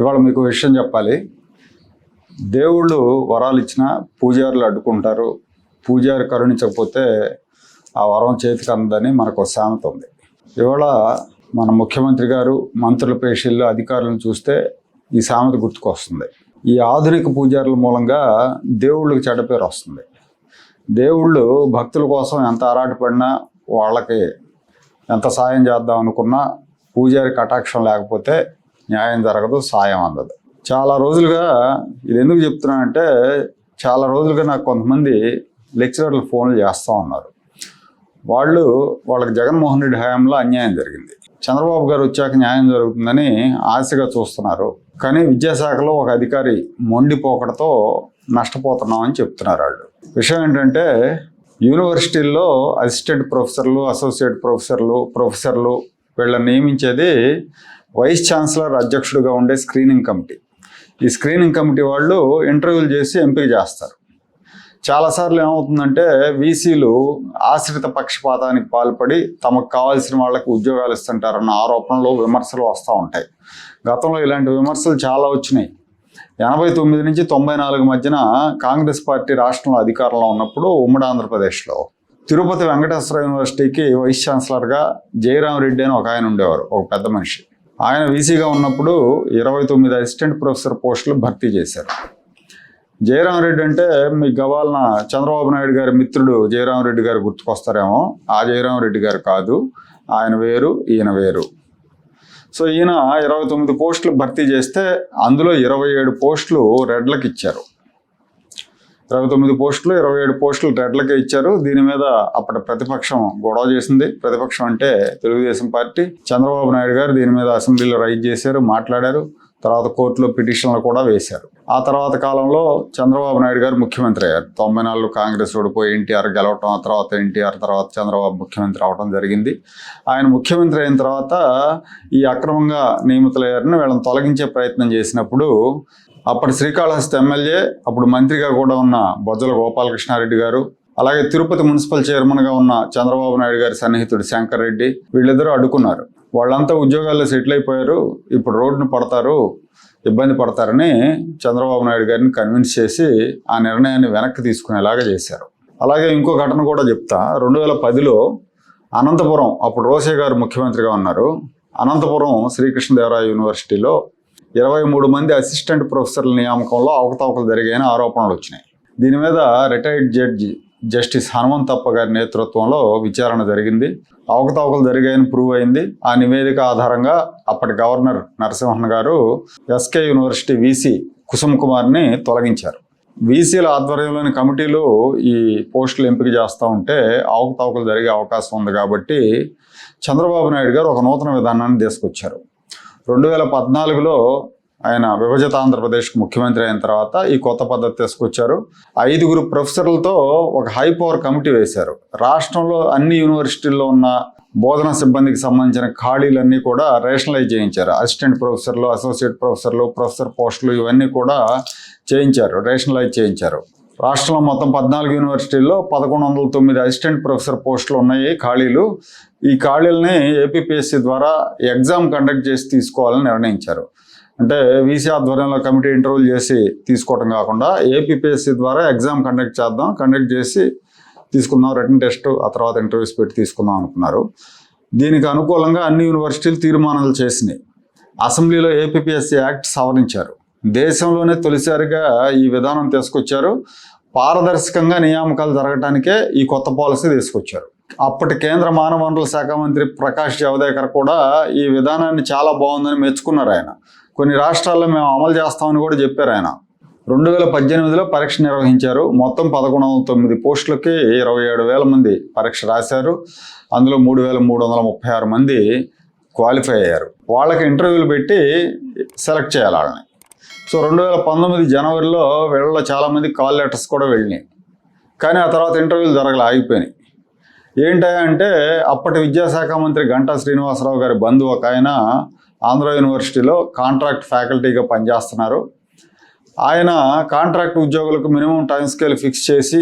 ఇవాళ మీకు విషయం చెప్పాలి. దేవుళ్ళు వరాలు ఇచ్చినా పూజారులు అడ్డుకుంటారు. పూజారి కరుణించకపోతే ఆ వరం చేతికి అందదని మనకు ఒక సామెత ఉంది. ఇవాళ మన ముఖ్యమంత్రి గారు మంత్రుల పేషీల్లో అధికారులను చూస్తే ఈ సామెత గుర్తుకొస్తుంది. ఈ ఆధునిక పూజారుల మూలంగా దేవుళ్ళకి చెడ్డ పేరు వస్తుంది. దేవుళ్ళు భక్తుల కోసం ఎంత ఆరాటపడినా వాళ్ళకి ఎంత సాయం చేద్దాం అనుకున్నా పూజారి కటాక్షం లేకపోతే న్యాయం జరగదు సాయం అందదు. చాలా రోజులుగా ఇది ఎందుకు చెప్తున్నానంటే చాలా రోజులుగా నాకు కొంతమంది లెక్చరర్లు ఫోన్లు చేస్తూ ఉన్నారు. వాళ్ళు వాళ్ళకి జగన్మోహన్ రెడ్డి హయాంలో అన్యాయం జరిగింది. చంద్రబాబు గారు వచ్చాక న్యాయం జరుగుతుందని ఆశగా చూస్తున్నారు. కానీ విద్యాశాఖలో ఒక అధికారి మొండిపోకడతో నష్టపోతున్నామని చెప్తున్నారు వాళ్ళు. విషయం ఏంటంటే యూనివర్సిటీల్లో అసిస్టెంట్ ప్రొఫెసర్లు అసోసియేట్ ప్రొఫెసర్లు ప్రొఫెసర్లు వీళ్ళని నియమించేది వైస్ ఛాన్సలర్ అధ్యక్షుడిగా ఉండే స్క్రీనింగ్ కమిటీ. ఈ స్క్రీనింగ్ కమిటీ వాళ్ళు ఇంటర్వ్యూలు చేసి ఎంపిక చేస్తారు. చాలాసార్లు ఏమవుతుందంటే వీసీలు ఆశ్రిత పక్షపాతానికి పాల్పడి తమకు కావాల్సిన వాళ్ళకి ఉద్యోగాలు ఇస్తుంటారన్న ఆరోపణలు విమర్శలు వస్తూ ఉంటాయి. గతంలో ఇలాంటి విమర్శలు చాలా వచ్చినాయి. ఎనభై తొమ్మిది నుంచి తొంభై నాలుగు మధ్యన కాంగ్రెస్ పార్టీ రాష్ట్రంలో అధికారంలో ఉన్నప్పుడు ఉమ్మడి ఆంధ్రప్రదేశ్లో తిరుపతి వెంకటేశ్వర యూనివర్సిటీకి వైస్ ఛాన్సలర్గా జయరాం రెడ్డి అని ఒక ఆయన ఉండేవారు ఒక పెద్ద మనిషి. ఆయన వీసీగా ఉన్నప్పుడు ఇరవై తొమ్మిది అసిస్టెంట్ ప్రొఫెసర్ పోస్టులు భర్తీ చేశారు. జయరాం రెడ్డి అంటే మీ గవాలన చంద్రబాబు నాయుడు గారి మిత్రుడు జయరాం రెడ్డి గారు గుర్తుకొస్తారేమో. ఆ జయరాం రెడ్డి గారు కాదు ఆయన వేరు ఈయన వేరు. సో ఈయన ఇరవై తొమ్మిది పోస్టులు భర్తీ చేస్తే అందులో ఇరవై ఏడు పోస్టులు రెడ్లకు ఇచ్చారు. ఇరవై తొమ్మిది పోస్టులు ఇరవై ఏడు పోస్టులు రెడ్లకే ఇచ్చారు. దీని మీద అప్పటి ప్రతిపక్షం గొడవ చేసింది. ప్రతిపక్షం అంటే తెలుగుదేశం పార్టీ. చంద్రబాబు నాయుడు గారు దీని మీద అసెంబ్లీలో రైజ్ చేశారు మాట్లాడారు. తర్వాత కోర్టులో పిటిషన్లు కూడా వేశారు. ఆ తర్వాత కాలంలో చంద్రబాబు నాయుడు గారు ముఖ్యమంత్రి అయ్యారు. తొంభై నాలుగు కాంగ్రెస్ ఓడిపోయి ఎన్టీఆర్ గెలవటం ఆ తర్వాత ఎన్టీఆర్ తర్వాత చంద్రబాబు ముఖ్యమంత్రి అవడం జరిగింది. ఆయన ముఖ్యమంత్రి అయిన తర్వాత ఈ అక్రమంగా నియమితులయ్యారని వీళ్ళని తొలగించే ప్రయత్నం చేసినప్పుడు అప్పటి శ్రీకాళహస్తి ఎమ్మెల్యే అప్పుడు మంత్రిగా కూడా ఉన్న బొజ్జల గోపాలకృష్ణారెడ్డి గారు అలాగే తిరుపతి మున్సిపల్ చైర్మన్గా ఉన్న చంద్రబాబు నాయుడు గారి సన్నిహితుడు శంకర్ రెడ్డి వీళ్ళిద్దరూ అడ్డుకున్నారు. వాళ్ళంతా ఉద్యోగాల్లో సెటిల్ అయిపోయారు ఇప్పుడు రోడ్డును పడతారు ఇబ్బంది పడతారని చంద్రబాబు నాయుడు గారిని కన్విన్స్ చేసి ఆ నిర్ణయాన్ని వెనక్కి తీసుకునేలాగా చేశారు. అలాగే ఇంకో ఘటన కూడా చెప్తా. రెండు వేల పదిలో అనంతపురం అప్పుడు రోసే గారు ముఖ్యమంత్రిగా ఉన్నారు. అనంతపురం శ్రీకృష్ణదేవరాయ యూనివర్సిటీలో ఇరవై మూడు మంది అసిస్టెంట్ ప్రొఫెసర్ల నియామకంలో అవకతవకలు జరిగాయని ఆరోపణలు వచ్చినాయి. దీని మీద రిటైర్డ్ జడ్జి జస్టిస్ హనుమంతప్ప గారి నేతృత్వంలో విచారణ జరిగింది. అవకతవకలు జరిగాయని ప్రూవ్ అయింది. ఆ నివేదిక ఆధారంగా అప్పటి గవర్నర్ నరసింహన్ గారు ఎస్కే యూనివర్సిటీ వీసీ కుసుమ్ కుమార్ని తొలగించారు. వీసీల ఆధ్వర్యంలోని కమిటీలు ఈ పోస్టులు ఎంపిక చేస్తూ ఉంటే అవకతవకలు జరిగే అవకాశం ఉంది కాబట్టి చంద్రబాబు నాయుడు గారు ఒక నూతన విధానాన్ని తీసుకొచ్చారు. రెండు వేల పద్నాలుగులో ఆయన విభజిత ఆంధ్రప్రదేశ్కి ముఖ్యమంత్రి అయిన తర్వాత ఈ కొత్త పద్ధతి తీసుకొచ్చారు. ఐదుగురు ప్రొఫెసర్లతో ఒక హై పవర్ కమిటీ వేశారు. రాష్ట్రంలో అన్ని యూనివర్సిటీల్లో ఉన్న బోధన సిబ్బందికి సంబంధించిన ఖాళీలన్నీ కూడా రేషనలైజ్ చేయించారు. అసిస్టెంట్ ప్రొఫెసర్లు అసోసియేట్ ప్రొఫెసర్లు ప్రొఫెసర్ పోస్టులు ఇవన్నీ కూడా చేయించారు రేషనలైజ్ చేయించారు. రాష్ట్రంలో మొత్తం పద్నాలుగు యూనివర్సిటీల్లో పదకొండు వందల తొమ్మిది అసిస్టెంట్ ప్రొఫెసర్ పోస్టులు ఉన్నాయి ఖాళీలు. ఈ ఖాళీలని ఏపీపీఎస్సీ ద్వారా ఎగ్జామ్ కండక్ట్ చేసి తీసుకోవాలని నిర్ణయించారు. అంటే వీసీ ఆధ్వర్యంలో కమిటీ ఇంటర్వ్యూలు చేసి తీసుకోవడం కాకుండా ఏపీపీఎస్సీ ద్వారా ఎగ్జామ్ కండక్ట్ చేద్దాం కండక్ట్ చేసి తీసుకుందాం రిటర్న్ టెస్ట్ ఆ తర్వాత ఇంటర్వ్యూస్ పెట్టి తీసుకుందాం అనుకున్నారు. దీనికి అనుకూలంగా అన్ని యూనివర్సిటీలు తీర్మానాలు చేసినాయి. అసెంబ్లీలో ఏపీపీఎస్సీ యాక్ట్ సవరించారు. దేశంలోనే తొలిసారిగా ఈ విధానం తీసుకొచ్చారు. పారదర్శకంగా నియామకాలు జరగటానికే ఈ కొత్త పాలసీ తీసుకొచ్చారు. అప్పటి కేంద్ర మానవ వనరుల శాఖ మంత్రి ప్రకాష్ జవదేకర్ కూడా ఈ విధానాన్ని చాలా బాగుందని మెచ్చుకున్నారు ఆయన. కొన్ని రాష్ట్రాల్లో మేము అమలు చేస్తామని కూడా చెప్పారు ఆయన. రెండు వేల పద్దెనిమిదిలో పరీక్ష నిర్వహించారు. మొత్తం పదకొండు వందల తొమ్మిది పోస్టులకి ఇరవై ఏడు వేల మంది పరీక్ష రాశారు. అందులో మూడు వేల మూడు వందల ముప్పై ఆరు మంది క్వాలిఫై అయ్యారు. వాళ్ళకి ఇంటర్వ్యూలు పెట్టి సెలెక్ట్ చేయాలి వాళ్ళని. సో రెండు వేల పంతొమ్మిది జనవరిలో వీళ్ళలో చాలామంది కాల్ లెటర్స్ కూడా వెళ్ళినాయి. కానీ ఆ తర్వాత ఇంటర్వ్యూలు జరగలే ఆగిపోయినాయి. ఏంటంటే అప్పటి విద్యాశాఖ మంత్రి గంటా శ్రీనివాసరావు గారి బంధువు ఒక ఆయన ఆంధ్ర యూనివర్సిటీలో కాంట్రాక్ట్ ఫ్యాకల్టీగా పనిచేస్తున్నారు. ఆయన కాంట్రాక్ట్ ఉద్యోగులకు మినిమం టైం స్కేల్ ఫిక్స్ చేసి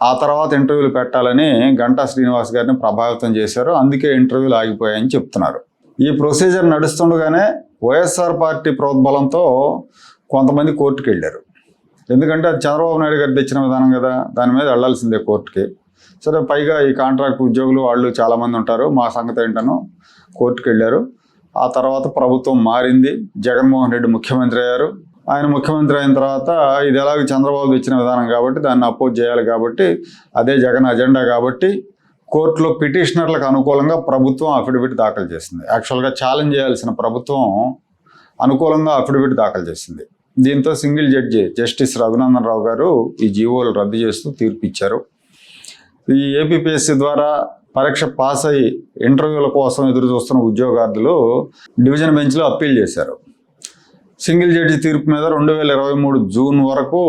ఆ తర్వాత ఇంటర్వ్యూలు పెట్టాలని గంటా శ్రీనివాస్ గారిని ప్రభావితం చేశారు. అందుకే ఇంటర్వ్యూలు ఆగిపోయాయని చెప్తున్నారు. ఈ ప్రొసీజర్ నడుస్తుండగానే వైఎస్ఆర్ పార్టీ ప్రోద్బలంతో కొంతమంది కోర్టుకి వెళ్ళారు ఎందుకంటే అది చంద్రబాబు నాయుడు గారు తెచ్చిన విధానం కదా దాని మీద వెళ్ళాల్సిందే కోర్టుకి. సరే పైగా ఈ కాంట్రాక్ట్ ఉద్యోగులు వాళ్ళు చాలామంది ఉంటారు. మా సంగతి ఏంటనో కోర్టుకు వెళ్ళారు ఆ తర్వాత ప్రభుత్వం మారింది. జగన్మోహన్ రెడ్డి ముఖ్యమంత్రి అయ్యారు. ఆయన ముఖ్యమంత్రి అయిన తర్వాత ఇది ఎలాగ చంద్రబాబు ఇచ్చిన విధానం కాబట్టి దాన్ని అపోజ్ చేయాలి కాబట్టి అదే జగన్ అజెండా కాబట్టి కోర్టులో పిటిషనర్లకు అనుకూలంగా ప్రభుత్వం అఫిడవిట్ దాఖలు చేసింది. యాక్చువల్గా ఛాలెంజ్ చేయాల్సిన ప్రభుత్వం అనుకూలంగా అఫిడవిట్ దాఖలు చేసింది. దీంతో single judge justice Raghunandan Rao garu ఈ జీవోలు రద్దు చేస్తూ తీర్పు ఇచ్చారు ఈ ఏపీపీఎస్సీ ద్వారా పరీక్ష పాస్ అయ్యి ఇంటర్వ్యూల కోసం ఎదురు చూస్తున్న ఉద్యోగార్థులు డివిజన్ బెంచ్లో అప్పీల్ చేశారు. సింగిల్ జడ్జి తీర్పు మీద రెండు వేల ఇరవై మూడు జూన్ వరకు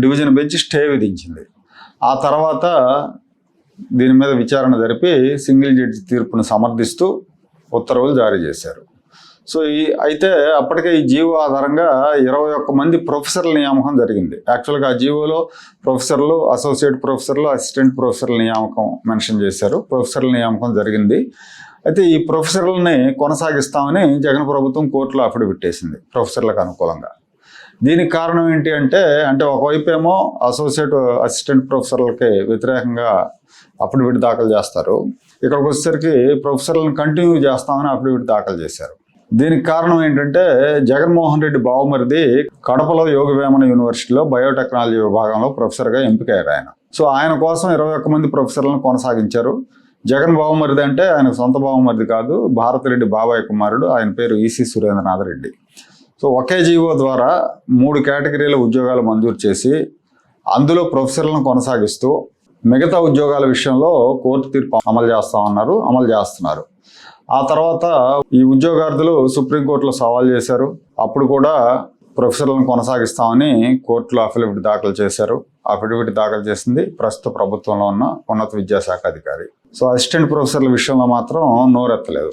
డివిజన్ బెంచ్ స్టే విధించింది. ఆ తర్వాత దీని మీద విచారణ జరిపి సింగిల్ జడ్జి తీర్పును సమర్థిస్తూ ఉత్తర్వులు జారీ చేశారు. సో ఈ అయితే అప్పటికే ఈ జీవో ఆధారంగా ఇరవై ఒక్క మంది ప్రొఫెసర్ల నియామకం జరిగింది. యాక్చువల్గా ఆ జీవోలో ప్రొఫెసర్లు అసోసియేట్ ప్రొఫెసర్లు అసిస్టెంట్ ప్రొఫెసర్ల నియామకం మెన్షన్ చేశారు. ప్రొఫెసర్ల నియామకం జరిగింది. అయితే ఈ ప్రొఫెసర్లని కొనసాగిస్తామని జగన్ ప్రభుత్వం కోర్టులో అప్పుడు పెట్టేసింది ప్రొఫెసర్లకు అనుకూలంగా. దీనికి కారణం ఏంటి అంటే అంటే ఒకవైపు ఏమో అసోసియేట్ అసిస్టెంట్ ప్రొఫెసర్లకి వ్యతిరేకంగా అఫిడవిట్ దాఖలు చేస్తారు. ఇక్కడికి వచ్చేసరికి ప్రొఫెసర్లను కంటిన్యూ చేస్తామని అఫిడవిట్ దాఖలు చేశారు. దీనికి కారణం ఏంటంటే జగన్మోహన్ రెడ్డి బావమరిది కడపలో యోగ వేమన యూనివర్సిటీలో బయోటెక్నాలజీ విభాగంలో ప్రొఫెసర్గా ఎంపికయ్యారు ఆయన. సో ఆయన కోసం ఇరవై ఒక్క మంది ప్రొఫెసర్లను కొనసాగించారు. జగన్ బావమరిది అంటే ఆయన సొంత బావమరిది కాదు భారతిరెడ్డి బాబాయ్ కుమారుడు ఆయన పేరు ఈసీ సురేంద్రనాథ్ రెడ్డి. సో ఒకే జీవో ద్వారా మూడు కేటగిరీల ఉద్యోగాలు మంజూరు చేసి అందులో ప్రొఫెసర్లను కొనసాగిస్తూ మిగతా ఉద్యోగాల విషయంలో కోర్టు తీర్పు అమలు చేస్తా ఉన్నారు అమలు చేస్తున్నారు. ఆ తర్వాత ఈ ఉద్యోగార్థులు సుప్రీంకోర్టులో సవాల్ చేశారు. అప్పుడు కూడా ప్రొఫెసర్లను కొనసాగిస్తామని కోర్టులో అఫిడవిట్ దాఖలు చేశారు. అఫిడవిట్ దాఖలు చేసింది ప్రస్తుత ప్రభుత్వంలో ఉన్న ఉన్నత విద్యాశాఖ అధికారి. సో అసిస్టెంట్ ప్రొఫెసర్ల విషయంలో మాత్రం నోరెత్తలేదు.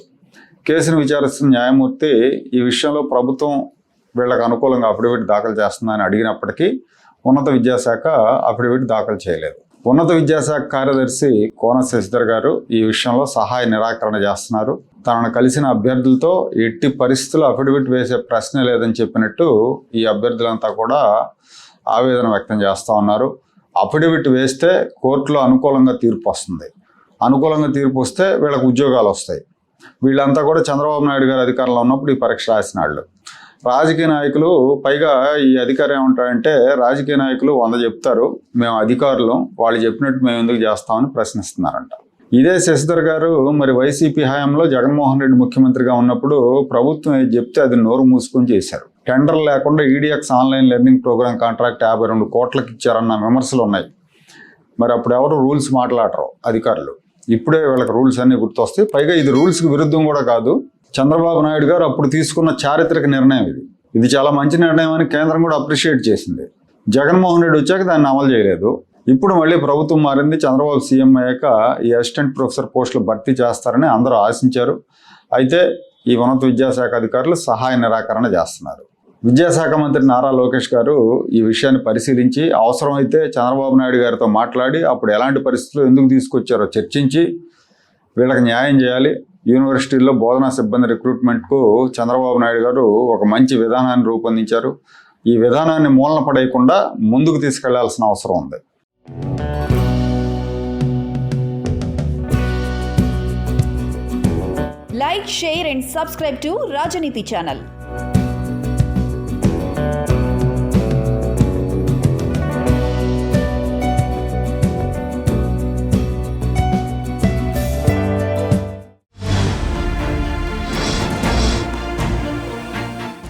కేసును విచారిస్తున్న న్యాయమూర్తి ఈ విషయంలో ప్రభుత్వం వీళ్ళకు అనుకూలంగా అఫిడవిట్ దాఖలు చేస్తుందని అడిగినప్పటికీ ఉన్నత విద్యాశాఖ అఫిడవిట్ దాఖలు చేయలేదు. ఉన్నత విద్యాశాఖ కార్యదర్శి కోన శశిధర్ గారు ఈ విషయంలో సహాయ నిరాకరణ చేస్తున్నారు. తనను కలిసిన అభ్యర్థులతో ఎట్టి పరిస్థితుల్లో అఫిడవిట్ వేసే ప్రశ్న లేదని చెప్పినట్టు ఈ అభ్యర్థులంతా కూడా ఆవేదన వ్యక్తం చేస్తూ ఉన్నారు. అఫిడవిట్ వేస్తే కోర్టులో అనుకూలంగా తీర్పు వస్తుంది. అనుకూలంగా తీర్పు వస్తే వీళ్ళకు ఉద్యోగాలు వస్తాయి. వీళ్ళంతా కూడా చంద్రబాబు నాయుడు గారు అధికారంలో ఉన్నప్పుడు ఈ పరీక్ష రాసిన వాళ్ళు రాజకీయ నాయకులు పైగా ఈ అధికారం ఏమంటారంటే రాజకీయ నాయకులు వంద చెప్తారు మేము అధికారులు వాళ్ళు చెప్పినట్టు మేము ఎందుకు చేస్తామని ప్రశ్నిస్తున్నారంట. ఇదే శశిధర్ గారు మరి వైసీపీ హయాంలో జగన్మోహన్ రెడ్డి ముఖ్యమంత్రిగా ఉన్నప్పుడు ప్రభుత్వం ఏది చెప్తే అది నోరు మూసుకొని చేశారు. టెండర్ లేకుండా EDX online learning program contract యాభై రెండు కోట్లకి ఇచ్చారన్న విమర్శలు ఉన్నాయి. మరి అప్పుడు ఎవరు రూల్స్ మాట్లాడరు అధికారులు. ఇప్పుడే వీళ్ళకి రూల్స్ అన్నీ గుర్తొస్తాయి. పైగా ఇది రూల్స్కి విరుద్ధం కూడా కాదు. చంద్రబాబు నాయుడు గారు అప్పుడు తీసుకున్న చారిత్రక నిర్ణయం ఇది. ఇది చాలా మంచి నిర్ణయం అని కేంద్రం కూడా అప్రిషియేట్ చేసింది. జగన్మోహన్ రెడ్డి వచ్చాక దాన్ని అమలు చేయలేదు. ఇప్పుడు మళ్ళీ ప్రభుత్వం మారింది. చంద్రబాబు సీఎం అయ్యాక ఈ అసిస్టెంట్ ప్రొఫెసర్ పోస్టులు భర్తీ చేస్తారని అందరూ ఆశించారు. అయితే ఈ ఉన్నత విద్యాశాఖ అధికారులు సహాయ నిరాకరణ చేస్తున్నారు. విద్యాశాఖ మంత్రి నారా లోకేష్ గారు ఈ విషయాన్ని పరిశీలించి అవసరమైతే చంద్రబాబు నాయుడు గారితో మాట్లాడి అప్పుడు ఎలాంటి పరిస్థితులు ఎందుకు తీసుకొచ్చారో చర్చించి వీళ్ళకి న్యాయం చేయాలి. యూనివర్సిటీల్లో బోధనా సిబ్బంది రిక్రూట్మెంట్కు చంద్రబాబు నాయుడు గారు ఒక మంచి విధానాన్ని రూపొందించారు. ఈ విధానాన్ని మూలన పడేయకుండా ముందుకు తీసుకెళ్ళాల్సిన అవసరం ఉంది. Like share and subscribe to Rajaneeti channel.